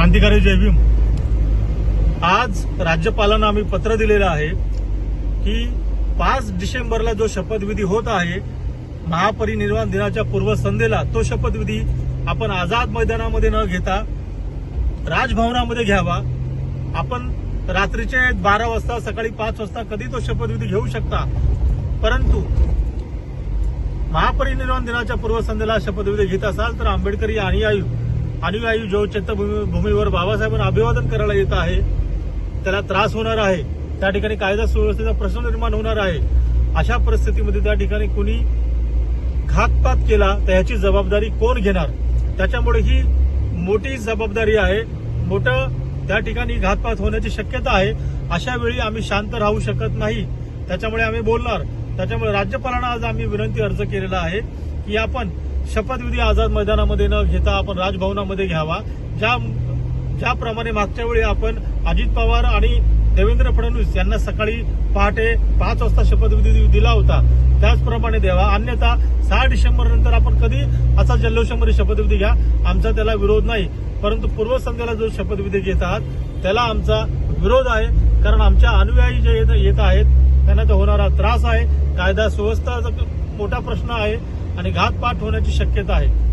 क्रांतिकारी जय भीम. आज राज्यपालांना आम्ही पत्र दिलेलं आहे की पाच डिसेंबरला जो शपथविधी होत आहे महापरिनिर्वाण दिनाच्या पूर्वसंध्येला तो शपथविधी आपण आझाद मैदानामध्ये न घेता राजभवनामध्ये घ्यावा. आपण रात्रीचे बारा वाजता सकाळी पाच वाजता कधी तो शपथविधी घेऊ शकता? परंतु महापरिनिर्वाण दिनाच्या पूर्वसंध्येला शपथविधी घेत असाल तर आंबेडकरी आणि आयु अनुयायी जो चैत्यभूमी बाबासाहेबांना अभिवादन करायला येत आहे. त्याला त्रास होणार आहे. त्या ठिकाणी कायदा सुव्यवस्थेचा प्रश्न निर्माण होणार आहे. अशा परिस्थितीमध्ये त्या ठिकाणी कुणी घातपात केला तर ह्याची जबाबदारी कोण घेणार? त्याच्यामुळे ही मोठी जबाबदारी आहे. मोठं त्या ठिकाणी घातपात होण्याची शक्यता आहे. अशा वेळी आम्ही शांत राहू शकत नाही. त्याच्यामुळे आम्ही बोलणार. त्याच्यामुळे राज्यपालांना आज आम्ही विनंती अर्ज केलेला आहे की आपण शपथविधी आझाद मैदानामध्ये न घेता आपण राजभवनामध्ये घ्यावा. ज्या ज्याप्रमाणे मागच्या वेळी आपण अजित पवार आणि देवेंद्र फडणवीस यांना सकाळी पहाटे पाच वाजता शपथविधी दिला होता त्याचप्रमाणे द्यावा. अन्यथा सहा डिसेंबर नंतर आपण कधी असा जल्लोषामध्ये शपथविधी घ्या आमचा त्याला विरोध नाही. परंतु पूर्वसंध्येला जो शपथविधी घेत आहात त्याला आमचा विरोध आहे. कारण आमच्या अनुयायी जे येत- येत आहेत त्यांना तो होणारा त्रास आहे. कायदा सुव्यवस्था मोठा प्रश्न आहे. आणि घातपात होण्याची शक्यता आहे.